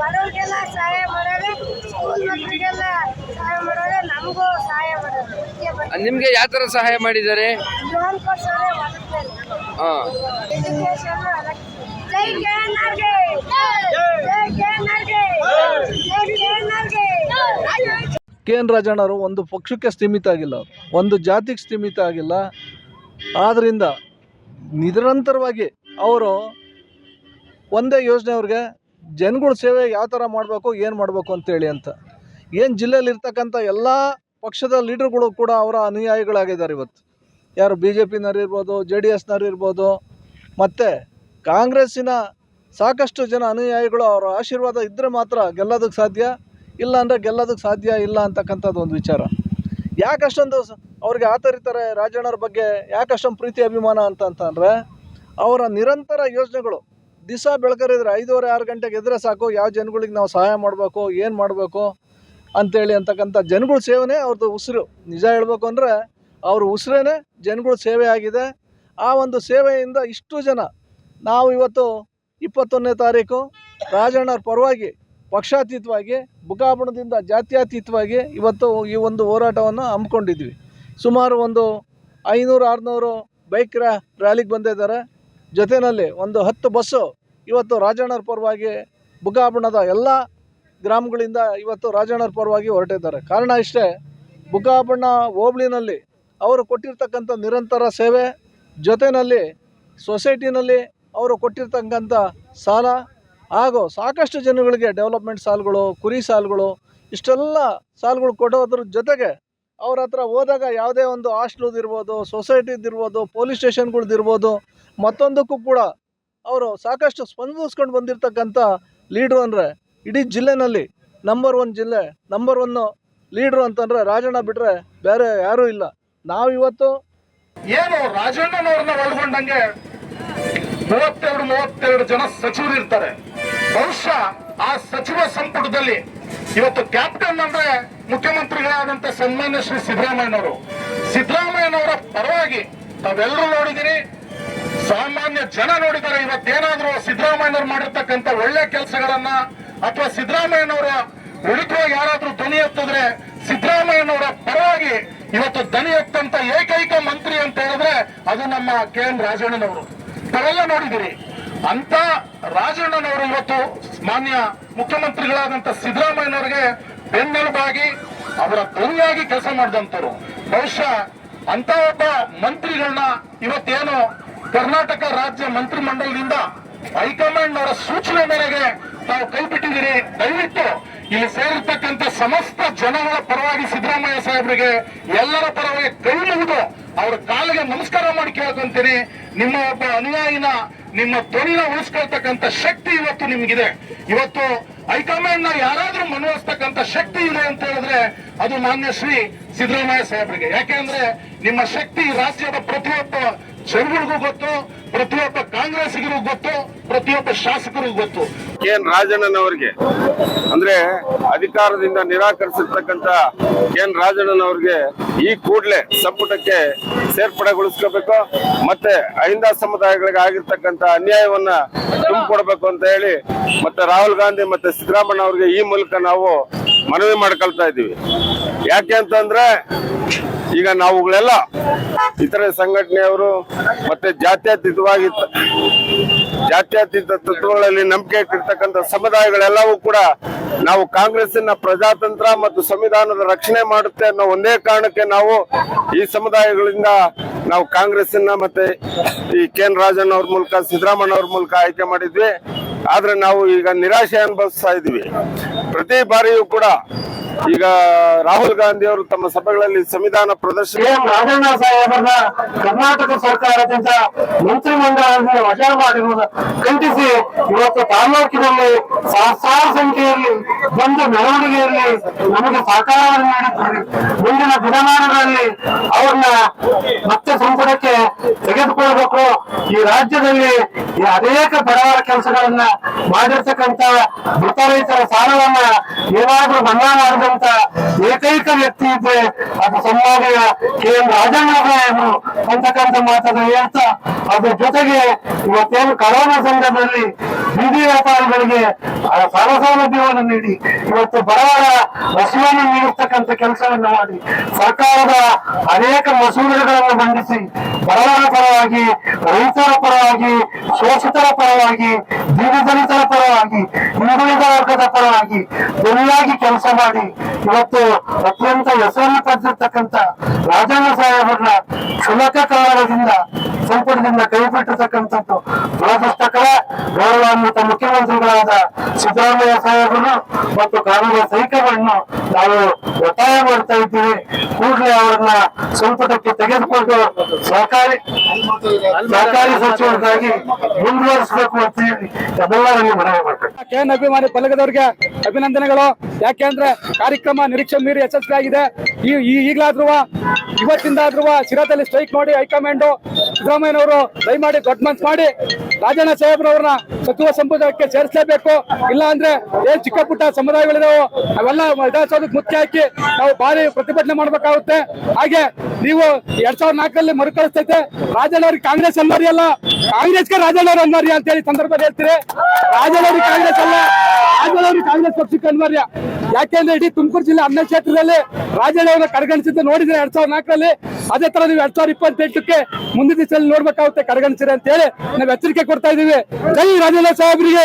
ಬಡವ್ರಿಗೆಲ್ಲ ಸಹಾಯ ಮಾಡೋದು ಸ್ಕೂಲ್ ಮಕ್ಕಳಿಗೆಲ್ಲ ಸಹಾಯ ಮಾಡೋದು ನಮಗೂ ಸಹಾಯ ಮಾಡೋದು. ನಿಮ್ಗೆ ನಿಮಗೆ ಯಾವ ಥರ ಸಹಾಯ ಮಾಡಿದ್ದಾರೆ? ಜೈ ಜೈ ಜೈ ಕೆ ಎನ್ ರಾಜಣ್ಣರು ಒಂದು ಪಕ್ಷಕ್ಕೆ ಸ್ಥಿಮಿತ ಆಗಿಲ್ಲ. ಒಂದು ಜಾತಿಗೆ ಸ್ಥಿಮಿತ ಆಗಿಲ್ಲ. ಆದ್ದರಿಂದ ನಿರಂತರವಾಗಿ ಅವರು ಒಂದೇ ಯೋಜನೆ ಅವ್ರಿಗೆ ಜನಗಳ ಸೇವೆ ಯಾವ ಥರ ಮಾಡಬೇಕು, ಏನು ಮಾಡಬೇಕು ಅಂತೇಳಿ ಅಂತ. ಏನು ಜಿಲ್ಲೆಯಲ್ಲಿ ಇರ್ತಕ್ಕಂಥ ಎಲ್ಲ ಪಕ್ಷದ ಲೀಡರ್ಗಳು ಕೂಡ ಅವರ ಅನುಯಾಯಿಗಳಾಗಿದ್ದಾರೆ ಇವತ್ತು. ಯಾರು ಬಿ ಜೆ ಪಿನವ್ರು ಇರ್ಬೋದು ಜೆ ಡಿ ಎಸ್ನವ್ರು ಇರ್ಬೋದು, ಮತ್ತು ಕಾಂಗ್ರೆಸ್ಸಿನ ಸಾಕಷ್ಟು ಜನ ಅನುಯಾಯಿಗಳು ಅವರ ಆಶೀರ್ವಾದ ಇದ್ದರೆ ಮಾತ್ರ ಗೆಲ್ಲೋದಕ್ಕೆ ಸಾಧ್ಯ, ಇಲ್ಲ ಅಂದರೆ ಗೆಲ್ಲೋದಕ್ಕೆ ಸಾಧ್ಯ ಇಲ್ಲ ಅಂತಕ್ಕಂಥದ್ದು ಒಂದು ವಿಚಾರ. ಯಾಕೆ ಅಷ್ಟೊಂದು ಅವ್ರಿಗೆ ಆತರಿತಾರೆ ರಾಜಣ್ಣವ್ರ ಬಗ್ಗೆ ಯಾಕಷ್ಟೊಂದು ಪ್ರೀತಿ ಅಭಿಮಾನ ಅಂತ ಅಂತಂದರೆ, ಅವರ ನಿರಂತರ ಯೋಜನೆಗಳು ದಿವಸ ಬೆಳಕರಿದ್ರೆ ಐದೂವರೆ, ಆರು ಗಂಟೆಗೆ ಎದ್ರೆ ಸಾಕು. ಯಾವ ಜನಗಳಿಗೆ ನಾವು ಸಹಾಯ ಮಾಡಬೇಕು, ಏನು ಮಾಡಬೇಕು ಅಂತೇಳಿ ಅಂತಕ್ಕಂಥ ಜನಗಳ ಸೇವೆನೇ ಅವ್ರದ್ದು ಉಸಿರು. ನಿಜ ಹೇಳ್ಬೇಕು ಅಂದರೆ ಅವ್ರ ಉಸಿರೇನೆ ಜನಗಳ ಸೇವೆ ಆಗಿದೆ. ಆ ಒಂದು ಸೇವೆಯಿಂದ ಇಷ್ಟು ಜನ, ನಾವು ಇವತ್ತು ಇಪ್ಪತ್ತೊಂದನೇ ತಾರೀಕು ರಾಜಣ್ಣವ್ರ ಪರವಾಗಿ ಪಕ್ಷಾತೀತವಾಗಿ ಬುಕಾಬಣದಿಂದ ಜಾತ್ಯಾತೀತವಾಗಿ ಇವತ್ತು ಈ ಒಂದು ಹೋರಾಟವನ್ನು ಹಮ್ಮಿಕೊಂಡಿದ್ವಿ. ಸುಮಾರು ಒಂದು ಐನೂರು, ಆರುನೂರು ಬೈಕ್ ರ್ಯಾ ರ್ಯಾಲಿಗೆ ಬಂದಿದ್ದಾರೆ. ಜೊತೆಯಲ್ಲಿ ಒಂದು ಹತ್ತು ಬಸ್ಸು ಇವತ್ತು ರಾಜಣ್ಣರ ಪರವಾಗಿ ಬುಗಾಬಣದ ಎಲ್ಲ ಗ್ರಾಮಗಳಿಂದ ಇವತ್ತು ರಾಜಣ್ಣರ ಪರವಾಗಿ ಹೊರಟಿದ್ದಾರೆ. ಕಾರಣ ಇಷ್ಟೇ ಬುಗ್ಗಾಬಣ್ಣ ಹೋಬಳಿನಲ್ಲಿ ಅವರು ಕೊಟ್ಟಿರ್ತಕ್ಕಂಥ ನಿರಂತರ ಸೇವೆ ಜೊತೆಯಲ್ಲಿ ಸೊಸೈಟಿನಲ್ಲಿ ಅವರು ಕೊಟ್ಟಿರ್ತಕ್ಕಂಥ ಸಾಲ ಹಾಗೂ ಸಾಕಷ್ಟು ಜನಗಳಿಗೆ ಡೆವಲಪ್ಮೆಂಟ್ ಸಾಲಗಳು, ಕುರಿ ಸಾಲಗಳು, ಇಷ್ಟೆಲ್ಲ ಸಾಲಗಳು ಕೊಡೋದ್ರ ಜೊತೆಗೆ ಅವ್ರ ಹತ್ರ ಹೋದಾಗ ಯಾವುದೇ ಒಂದು ಹಾಸ್ಟ್ಲುದು ಇರ್ಬೋದು, ಸೊಸೈಟಿದು ಇರ್ಬೋದು, ಪೊಲೀಸ್ ಸ್ಟೇಷನ್ಗಳ್ದು ಇರ್ಬೋದು, ಮತ್ತೊಂದಕ್ಕೂ ಕೂಡ ಅವರು ಸಾಕಷ್ಟು ಸ್ಪಂದಿಸ್ಕೊಂಡು ಬಂದಿರತಕ್ಕಂಥ ಲೀಡ್ರು ಅಂದರೆ ಇಡೀ ಜಿಲ್ಲೆನಲ್ಲಿ ನಂಬರ್ ಒನ್ ಜಿಲ್ಲೆ ನಂಬರ್ ಒನ್ನು ಲೀಡ್ರು ಅಂತಂದರೆ ರಾಜಣ್ಣ ಬಿಟ್ಟರೆ ಬೇರೆ ಯಾರೂ ಇಲ್ಲ. ನಾವಿವತ್ತು ಏನು ರಾಜಣ್ಣನವ್ರನ್ನ ಒಳಗೊಂಡಂಗೆ ಮೂವತ್ತೆರಡು ಮೂವತ್ತೆರಡು ಜನ ಸಚಿವರು ಇರ್ತಾರೆ. ಬಹುಶಃ ಆ ಸಚಿವ ಸಂಪುಟದಲ್ಲಿ ಇವತ್ತು ಕ್ಯಾಪ್ಟನ್ ಅಂದ್ರೆ ಮುಖ್ಯಮಂತ್ರಿಗಳಾದಂತ ಸನ್ಮಾನ್ಯ ಶ್ರೀ ಸಿದ್ದರಾಮಯ್ಯನವರು. ಸಿದ್ದರಾಮಯ್ಯನವರ ಪರವಾಗಿ ತಾವೆಲ್ಲರೂ ನೋಡಿದಿರಿ, ಸಾಮಾನ್ಯ ಜನ ನೋಡಿದ್ದಾರೆ. ಇವತ್ತೇನಾದ್ರೂ ಸಿದ್ದರಾಮಯ್ಯನವ್ರು ಮಾಡಿರ್ತಕ್ಕಂಥ ಒಳ್ಳೆ ಕೆಲಸಗಳನ್ನ ಅಥವಾ ಸಿದ್ದರಾಮಯ್ಯನವರ ಉಳಿತು ಯಾರಾದ್ರೂ ಧ್ವನಿ ಎತ್ತಿದ್ರೆ ಸಿದ್ದರಾಮಯ್ಯನವರ ಪರವಾಗಿ ಇವತ್ತು ಧ್ವನಿ ಎತ್ತಂತ ಏಕೈಕ ಮಂತ್ರಿ ಅಂತ ಹೇಳಿದ್ರೆ ಅದು ನಮ್ಮ ಕೆ ಎನ್ ರಾಜಣ್ಣನವರು. ತಾವೆಲ್ಲ ನೋಡಿದಿರಿ. ಅಂತ ರಾಜಣ್ಣನವರು ಇವತ್ತು ಮಾನ್ಯ ಮುಖ್ಯಮಂತ್ರಿಗಳಾದಂತ ಸಿದ್ದರಾಮಯ್ಯನವರಿಗೆ ಬೆನ್ನೆಲುಬಾಗಿ ಅವರ ಧ್ವನಿಯಾಗಿ ಕೆಲಸ ಮಾಡಿದಂತರು ಬಹುಶಃ ಅಂತ ಒಬ್ಬ ಮಂತ್ರಿಗಳನ್ನ ಇವತ್ತೇನು ಕರ್ನಾಟಕ ರಾಜ್ಯ ಮಂತ್ರಿಮಂಡಲದಿಂದ ಹೈಕಮಾಂಡ್ ಅವರ ಸೂಚನೆ ಮೇರೆಗೆ ತಾವು ಕೈ ಬಿಟ್ಟಿದ್ದೀರಿ. ದಯವಿಟ್ಟು ಇಲ್ಲಿ ಸೇರಿರ್ತಕ್ಕಂಥ ಸಮಸ್ತ ಜನಗಳ ಪರವಾಗಿ ಸಿದ್ದರಾಮಯ್ಯ ಸಾಹೇಬರಿಗೆ ಎಲ್ಲರ ಪರವಾಗಿ ಕೈ ಮುಗಿದು ಅವ್ರ ಕಾಲಿಗೆ ನಮಸ್ಕಾರ ಮಾಡಿ ಕೇಳ್ಕೊಂತೀನಿ. ನಿಮ್ಮ ಒಬ್ಬ ಅನುಯಾಯಿನ, ನಿಮ್ಮ ತೊಳಿನ ಉಳಿಸ್ಕೊಳ್ತಕ್ಕಂಥ ಶಕ್ತಿ ಇವತ್ತು ನಿಮ್ಗಿದೆ. ಇವತ್ತು ಹೈಕಮಾಂಡ್ನ ಯಾರಾದ್ರೂ ಮನವೊಲಿಸ್ತಕ್ಕಂಥ ಶಕ್ತಿ ಇದೆ ಅಂತ ಹೇಳಿದ್ರೆ ಅದು ಮಾನ್ಯ ಶ್ರೀ ಸಿದ್ದರಾಮಯ್ಯ ಸಾಹೇಬರಿಗೆ. ಯಾಕೆಂದ್ರೆ ನಿಮ್ಮ ಶಕ್ತಿ ರಾಜ್ಯದ ಪ್ರತಿಯೊಬ್ಬ ಜನಗಳಿಗೂ ಗೊತ್ತು, ಪ್ರತಿಯೊಬ್ಬ ಕಾಂಗ್ರೆಸ್ಗೂ ಗೊತ್ತು, ಪ್ರತಿಯೊಬ್ಬ ಶಾಸಕರಿಗೂ ಗೊತ್ತು. ಎನ್ ರಾಜಣ್ಣನವರಿಗೆ, ಅಂದ್ರೆ ಅಧಿಕಾರದಿಂದ ನಿರಾಕರಿಸಿರ್ತಕ್ಕಂತ ಎನ್ ರಾಜಣ್ಣನವರಿಗೆ ಈ ಕೂಡಲೇ ಸಂಪುಟಕ್ಕೆ ಸೇರ್ಪಡೆಗೊಳಿಸ್ಕೋಬೇಕು, ಮತ್ತೆ ಅಹಿಂದ ಸಮುದಾಯಗಳಿಗೆ ಆಗಿರ್ತಕ್ಕಂತ ಅನ್ಯಾಯವನ್ನ ತುಂಬಿಕೊಡ್ಬೇಕು ಅಂತ ಹೇಳಿ ಮತ್ತೆ ರಾಹುಲ್ ಗಾಂಧಿ ಮತ್ತೆ ಸಿದ್ದರಾಮಯ್ಯ ಅವರಿಗೆ ಈ ಮೂಲಕ ನಾವು ಮನವಿ ಮಾಡ್ಕೊಳ್ತಾ ಇದ್ದೀವಿ. ಯಾಕೆ ಅಂತಂದ್ರೆ ಈಗ ನಾವುಗಳೆಲ್ಲ ಇತರೆ ಸಂಘಟನೆಯವರು ಮತ್ತೆ ಜಾತ್ಯತೀತವಾಗಿ ಜಾತ್ಯತೀತ ತತ್ವಗಳಲ್ಲಿ ನಂಬಿಕೆ ಇಟ್ಟಿರ್ತಕ್ಕಂಥ ಸಮುದಾಯಗಳೆಲ್ಲವೂ ಕೂಡ ನಾವು ಕಾಂಗ್ರೆಸ್ಸಿನ ಪ್ರಜಾತಂತ್ರ ಮತ್ತು ಸಂವಿಧಾನದ ರಕ್ಷಣೆ ಮಾಡುತ್ತೆ ಅನ್ನೋ ಒಂದೇ ಕಾರಣಕ್ಕೆ ನಾವು ಈ ಸಮುದಾಯಗಳಿಂದ ನಾವು ಕಾಂಗ್ರೆಸ್ಸಿನ ಮತ್ತೆ ಈ ಕೆ ಎನ್ ಅವ್ರ ಮೂಲಕ ಸಿದ್ದರಾಮಯ್ಯ ಅವ್ರ ಮೂಲಕ ಆಯ್ಕೆ ಮಾಡಿದ್ವಿ. ಆದ್ರೆ ನಾವು ಈಗ ನಿರಾಶೆ ಅನುಭವಿಸ್ತಾ ಇದೀವಿ ಪ್ರತಿ ಬಾರಿಯೂ ಕೂಡ ಈಗ ರಾಹುಲ್ ಗಾಂಧಿ ಅವರು ತಮ್ಮ ಸಭೆಗಳಲ್ಲಿ ಸಂವಿಧಾನ ಪ್ರದರ್ಶನ ರಾಜಣ್ಣ ಸಾಹೇಬರನ್ನ ಕರ್ನಾಟಕ ಸರ್ಕಾರದಿಂದ ಮಂತ್ರಿಮಂಡಲದಿಂದ ವಜಾ ಮಾಡಿರುವುದು ಖಂಡಿಸಿ. ಇವತ್ತು ತಾಲೂಕಿನಲ್ಲಿ ಸಹಸ್ರಾರು ಸಂಖ್ಯೆಯಲ್ಲಿ ಬಂದು ಮೆರವಣಿಗೆಯಲ್ಲಿ ನಮಗೆ ಸಹಕಾರವನ್ನು ನೀಡುತ್ತಾರೆ ಮುಂದಿನ ದಿನಮಾನಗಳಲ್ಲಿ ಅವ್ರನ್ನ ಮತ್ತೆ ಸಂಸದಕ್ಕೆ ತೆಗೆದುಕೊಳ್ಬೇಕು. ಈ ರಾಜ್ಯದಲ್ಲಿ ಈ ಅನೇಕ ಬಡವರ ಕೆಲಸಗಳನ್ನ ಮಾಡಿರ್ತಕ್ಕಂತ ಮೃತ ರೈತರ ಸಾಲವನ್ನ ಏನಾದ್ರೂ ಮನ್ನಾ ಮಾಡಿದಂತ ಏಕೈಕ ವ್ಯಕ್ತಿ ಇದ್ರೆ ಅದು ಸನ್ಮಾನ್ಯ ಕೆ ಎಂ ರಾಜಣ್ಣ ಸಾಹೇಬರು ಅಂತಕ್ಕಂಥ ಮಾತನ್ನ ಹೇಳ್ತಾ, ಅದ್ರ ಜೊತೆಗೆ ಇವತ್ತೇನು ಕರೋನಾ ಸಂದರ್ಭದಲ್ಲಿ ಬೀದಿ ವ್ಯಾಪಾರಿಗಳಿಗೆ ಸಾಲ ಸೌಲಭ್ಯವನ್ನು ನೀಡಿ, ಇವತ್ತು ಬಡವರ ಹಸುವನ್ನು ನೀಡಿರ್ತಕ್ಕಂಥ ಕೆಲಸವನ್ನು ಮಾಡಿ, ಸರ್ಕಾರದ ಅನೇಕ ಮಸೂದೆಗಳನ್ನು ಮಂಡಿಸಿ ಬಡವರ ಪರವಾಗಿ, ರೈತರ ಪರವಾಗಿ, ಶೋಷಿತರ ಪರವಾಗಿ ದೀನದಲಿತರ ಪರವಾಗಿ, ಹಿಂದುಳಿದ ವರ್ಗದ ಪರವಾಗಿ ಧ್ವನಿಯಾಗಿ ಕೆಲಸ ಮಾಡಿ, ಇವತ್ತು ಅತ್ಯಂತ ಹೆಸರನ್ನು ಪಡೆದಿರ್ತಕ್ಕಂಥ ರಾಜಣ್ಣ ಸಾಹೇಬರನ್ನ ಕ್ಷುಲಕ ಕಾರಣದಿಂದ ಸಂಪುಟದಿಂದ ಕೈಬಿಟ್ಟಿರ್ತಕ್ಕಂಥದ್ದು ಗೌರವಾನ್ವಿತ ಮುಖ್ಯಮಂತ್ರಿಗಳಾದ ಸಿದ್ದರಾಮಯ್ಯ ಸಾಹೇಬರು ಮತ್ತು ಕಾಂಗ್ರೆಸ್ ಹೈಕಮಾಂಡ್ ನಾವು ಒತ್ತಾಯ ಮಾಡ್ತಾ ಇದ್ದೀವಿ. ಕೂಡಲೇ ಅವರನ್ನ ಸಂಪುಟಕ್ಕೆ ತೆಗೆದುಕೊಂಡು ಸಹಕಾರಿ ಸಹಕಾರಿ ಸಚಿವರಾಗಿ ಮುಂದುವರಿಸಬೇಕು ಅಂತ ಹೇಳಿ ಎಲ್ಲರಲ್ಲಿ ಮನವಿ ಮಾಡ್ತಾರೆ ಅಭಿಮಾನಿ ಪಲ್ಲಗದವರಿಗೆ ಅಭಿನಂದನೆಗಳು. ಯಾಕೆಂದ್ರೆ ಕಾರ್ಯಕ್ರಮ ನಿರೀಕ್ಷೆ ಮೀರಿ ಯಶಸ್ವಿ ಆಗಿದೆ. ಈ ಈಗ್ಲಾದ್ರೂ ಇವತ್ತಿಂದ ಆದ್ರೂ ಶಿರಾದಲ್ಲಿ ಸ್ಟ್ರೈಕ್ ಮಾಡಿ ಹೈಕಮಾಂಡ್ ಸಿದ್ದರಾಮಯ್ಯನವರು ದಯಮಾಡಿ ದೊಡ್ಡ ಮನ್ಸ್ ಮಾಡಿ. ರಾಜಣ್ಣ ಸಾಹೇಬ್ರವ್ರನ್ನ ಸಚಿವ ಸಂಪುಟಕ್ಕೆ ಸೇರಿಸಲೇಬೇಕು. ಇಲ್ಲ ಅಂದ್ರೆ ಏನ್ ಚಿಕ್ಕ ಪುಟ್ಟ ಸಮುದಾಯಗಳಿದಾವೆ, ಅವೆಲ್ಲ ವಿಧಾನಸೌಧಕ್ಕೆ ಮುಖ್ಯ ಹಾಕಿ ನಾವು ಭಾರಿ ಪ್ರತಿಭಟನೆ ಮಾಡ್ಬೇಕಾಗುತ್ತೆ. ಹಾಗೆ ನೀವು ಎರಡ್ ಸಾವಿರದ ನಾಲ್ಕರಲ್ಲಿ ಮರುಕಳಿಸ್ತೈತೆ. ರಾಜಣ್ಣವ್ರಿಗೆ ಕಾಂಗ್ರೆಸ್ ಅನ್ವರಿ ಅಲ್ಲ. ಕಾಂಗ್ರೆಸ್ಗೆ ರಾಜಣ್ಣವ್ರು ಅವ್ರ ಅನ್ವರ್ಯ ಅಂತ ಹೇಳಿ ಸಂದರ್ಭದಲ್ಲಿ ಹೇಳ್ತೀರಿ. ರಾಜಣ್ಣವ್ರಿಗೆ ಕಾಂಗ್ರೆಸ್ ಅಲ್ಲ. ರಾಜಣ್ಣವ್ರಿಗೆ ಕಾಂಗ್ರೆಸ್ ಪಕ್ಷಕ್ಕೆ ಅನ್ವರ್ಯ. ಯಾಕೆಂದ್ರೆ ಇಡೀ ತುಮಕೂರು ಜಿಲ್ಲೆ ಅನ್ನ ಕ್ಷೇತ್ರದಲ್ಲಿ ರಾಜಣ್ಣವ್ರನ್ನ ಕಡೆಗಣಿಸಿದ್ದು ನೋಡಿದ್ರೆ ಎರಡ್ ಸಾವಿರದ ನಾಲ್ಕರಲ್ಲಿ. ಅದೇ ತರ ನೀವು ಎರಡ್ ಸಾವಿರದ ಇಪ್ಪತ್ತೆಂಟಕ್ಕೆ ಮುಂದಿನ ದಿವಸದಲ್ಲಿ ನೋಡ್ಬೇಕಾಗುತ್ತೆ ಕಡೆಗಣಿಸಿರಿ ಅಂತ ಹೇಳಿ ನಾವು ಎಚ್ಚರಿಕೆ ಕೊಡ್ತಾ ಇದೀವಿ ಜೈ ರಾಜಣ್ಣ ಸಾಹೇಬ್ರಿಗೆ